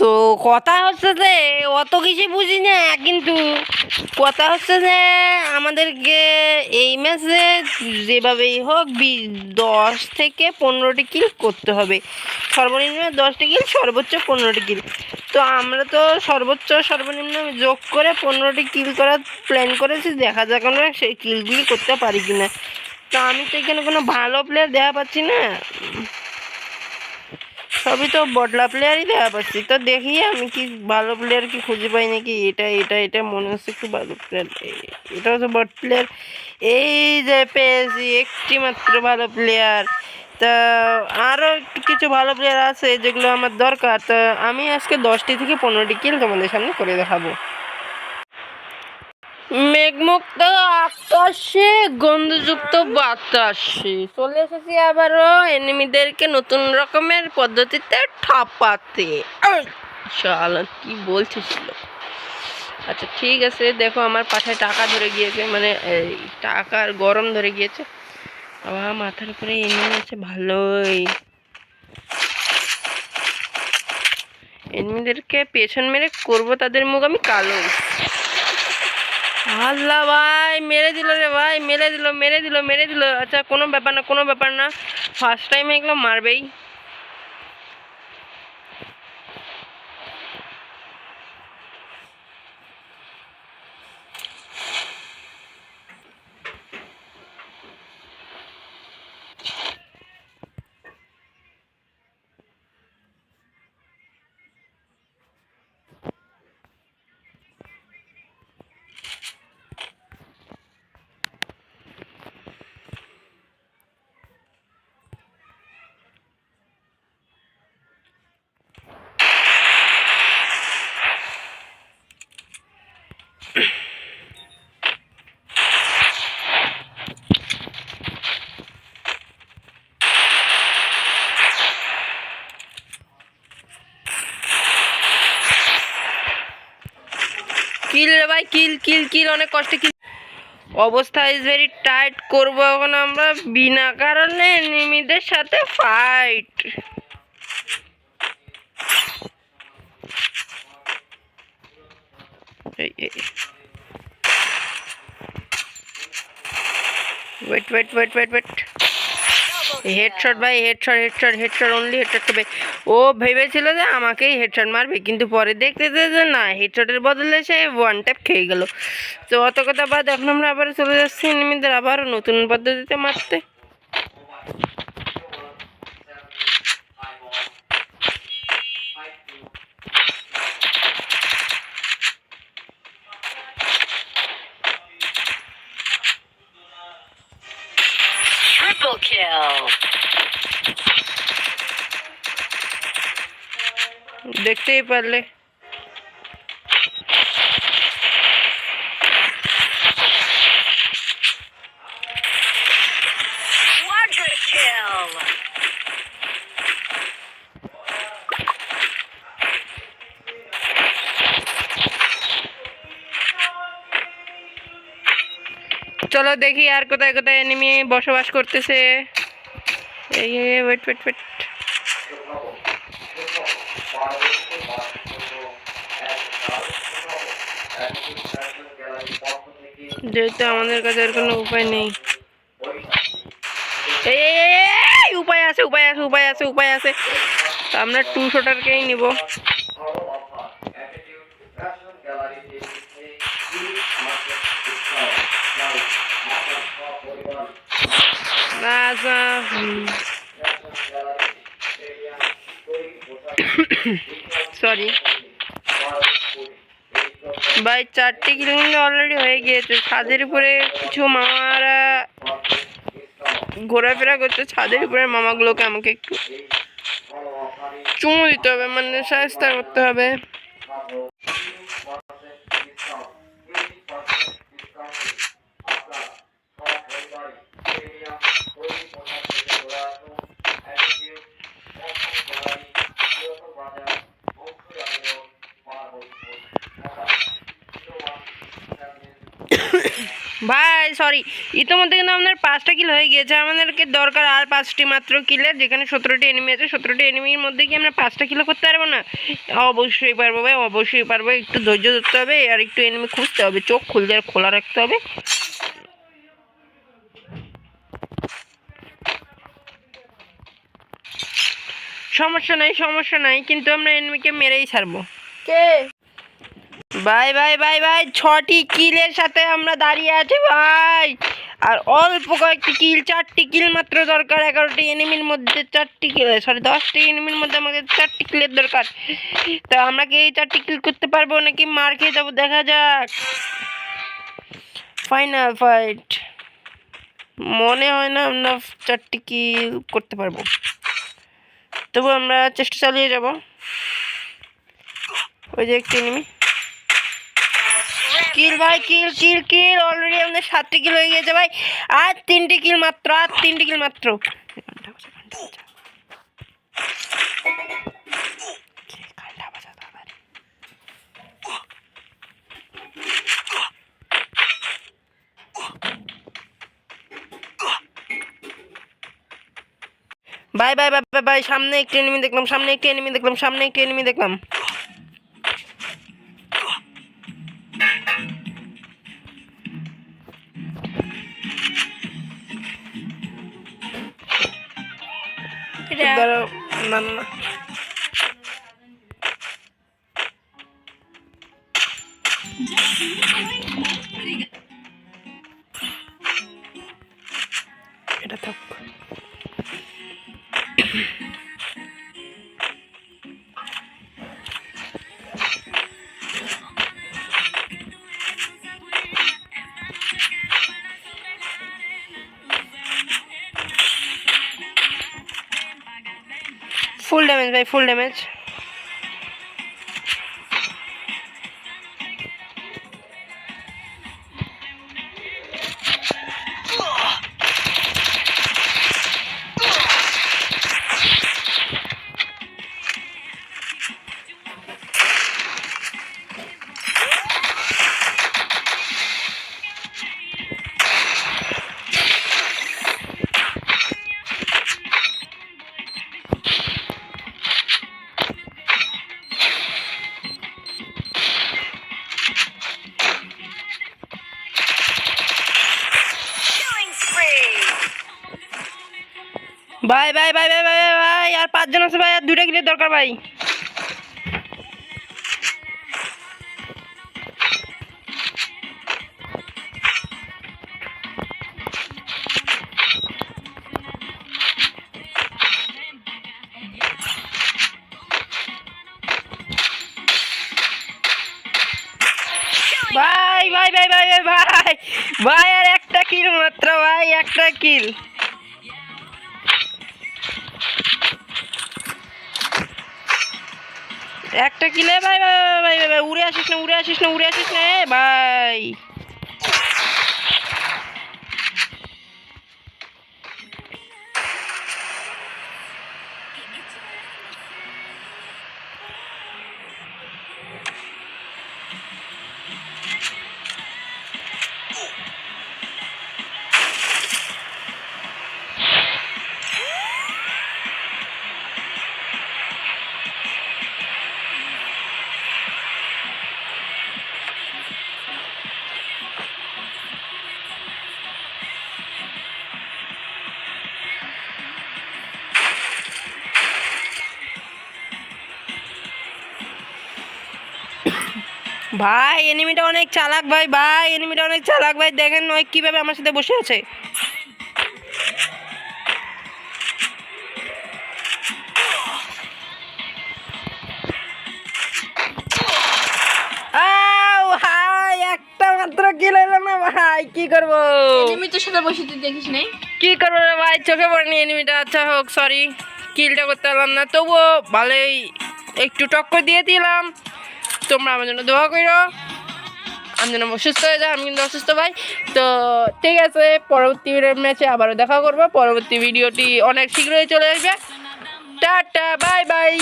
তো কথা হচ্ছে যে, অত কিছু বুঝি না, কিন্তু কথা হচ্ছে যে, আমাদেরকে এই ম্যাচে যেভাবেই হোক দশ থেকে পনেরোটি কিল করতে হবে। সর্বনিম্ন দশটি কিল সর্বোচ্চ পনেরোটি কিল তো আমরা তো সর্বোচ্চ, সর্বনিম্ন যোগ করে পনেরোটি কিল করার প্ল্যান করেছি, দেখা যাক আমরা সেই কিলগুলি করতে পারি কিনা। তো আমি তো এখানে কোনো ভালো প্লেয়ার দেখা পাচ্ছি না। সবই তো বটলা প্লেয়ারই দেখা পাচ্ছি। তো দেখি আমি কি ভালো প্লেয়ার কি খুঁজে পাই নাকি এটা এটা এটা, মনে হচ্ছে একটু ভালো প্লেয়ার এটা হচ্ছে বট প্লেয়ার এই যে পেয়েছি একটি মাত্র ভালো প্লেয়ার তা আরও কিছু ভালো প্লেয়ার আছে যেগুলো আমার দরকার। তা আমি আজকে দশটি থেকে পনেরোটি কিল তোমাদের সামনে করে দেখাবো। মেঘমুক্ত আকাশে, গন্ধযুক্ত বাতাসে। চলে এসেছি আবারও এনিমিদেরকে নতুন রকমের পদ্ধতিতে ঠাপাতে। চল কি বলতেছিল আচ্ছা ঠিক আছে, দেখো আমার পাশে টাকা ধরে গিয়েছে মানে টাকার গরম ধরে গিয়েছে। আবার মাথার উপরে এনিমি আছে, ভালোই। এনিমিদেরকে পেছন মেরে করব তাদের মুখ আমি কালো। আল্লাহ ভাই, মেরে দিল রে ভাই, মেরে দিল মেরে দিল মেরে দিল। আচ্ছা কোনো ব্যাপার না, কোনো ব্যাপার না। ফার্স্ট টাইম এগুলো মারবেই। কিল রে ভাই, কিল কিল কিল, অনেক কষ্টে কিল। অবস্থা ইজ ভেরি টাইট করব এখন আমরা বিনা কারণে নিমিদের সাথে fight wait wait wait wait wait headshot ভাই headshot headshot headshot only headshot খাবে ও ভেবেছিল যে আমাকেই হেডশট মারবে, কিন্তু পরে দেখতে যে না হেডশটের বদলে সে ওয়ান ট্যাপ খেয়ে গেল। তো অত কথা বাদ, এখন আমরা আবার চলে যাচ্ছি এনিমিদের আবারও নতুন পদ্ধতিতে মারতে। kill. देखते ही पहले চলো দেখি আর কোথায় কোথায় এনিমি বসবাস করতেছে। এই ওয়েট ওয়েট ওয়েট যেহেতু আমাদের কাছে আর কোনো উপায় নেই। উপায় আছে উপায় আছে উপায় আছে উপায় আছে। আমরা টু শটারকেই নিব। সরি ভাই, চারটে কিলো কিন্তু অলরেডি হয়ে গিয়েছে। ছাদের উপরে কিছু মামারা ঘোরাফেরা করছে। ছাদের উপরে মামাগুলোকে আমাকে একটু চুমু দিতে হবে মানে সাহায্য করতে হবে। সরি ইতিমধ্যে কিন্তু আমাদের পাঁচটা কিল হয়ে গিয়েছে। আমাদেরকে দরকার আর পাঁচটি মাত্র কিলের যেখানে সতেরোটি এনিমি আছে, সতেরোটি এনিমির মধ্যে কি আমরা পাঁচটা কিলো করতে পারব না? অবশ্যই পারব ভাই, অবশ্যই পারব। একটু ধৈর্য ধরতে হবে, আর একটু এনিমি খুঁজতে হবে, চোখ খুলতে খোলা রাখতে হবে। সমস্যা নাই সমস্যা নাই, কিন্তু আমরা এনিমিকে মেরেই ছাড়বো। কে? ভাই ভাই ভাই ভাই, ছটি কিলের সাথে আমরা দাঁড়িয়ে আছি, ভাই। আর অল্প কয়েকটি কিল, চারটি কিল মাত্র দরকার, এগারোটি এনিমির মধ্যে চারটি কিল সরি দশটি এনিমির মধ্যে আমাদের চারটি কিলের দরকার। তা আমরা কি এই চারটি কিল করতে পারব নাকি মার খেয়ে যাব? দেখা যাক। ফাইনাল ফাইট মনে হয় না আমরা চারটি কিল করতে পারব। তবু আমরা চেষ্টা চালিয়ে যাব। ওই যে একটি এনিমি কিল ভাই, কিল কিল কিল অলরেডি আমাদের সাতটি কিল হয়ে গেছে ভাই। আর তিনটি কিল মাত্র, আর তিনটি কিল মাত্র। বাই বাই বাই বাই সামনে একটি এনিমি দেখলাম, সামনে একটি এনিমি দেখলাম, সামনে একটি এনিমি দেখলাম। না না না। ফুল ড্যামেজ ভাই ফুল ড্যামেজ ভাই ভাই ভাই ভাই ভাই ভাই, আর পাঁচজন আছে ভাই আর দুইটা কিলের দরকার ভাই ভাই ভাই ভাই ভাই ভাই ভাই ভাই মাত্র ভাই একটা কিল। একটা কিলে ভাই ভাই ভাই ভাই উড়ে আসিস না, উড়ে আসিস না, উড়ে আসিস না ভাই। ভাই এনিমিটা অনেক চালাক ভাই ভাই এনিমিটা অনেক চালাক ভাই। দেখেন নয় কীভাবে আমার সাথে বসে আছে। আউ, হাই, একটা মাত্র কিল হলো না ভাই কি করব? এনিমি তোর সাথে বসে তুই দেখিস নাই? কি করব রে ভাই চোখে পড়েনি এনিমিটা আচ্ছা হোক সরি কিলটা করতে পারলাম না তবুও ভালোই একটু টক্কর দিয়ে দিলাম। তোমরা আমার জন্য দোয়া করো। আমি যেন অসুস্থ হয়ে যায় আমি কিন্তু অসুস্থ ভাই। তো ঠিক আছে, পরবর্তী ম্যাচে আবারও দেখা করব। পরবর্তী ভিডিওটি অনেক শীঘ্রই চলে আসবে। Tata bye bye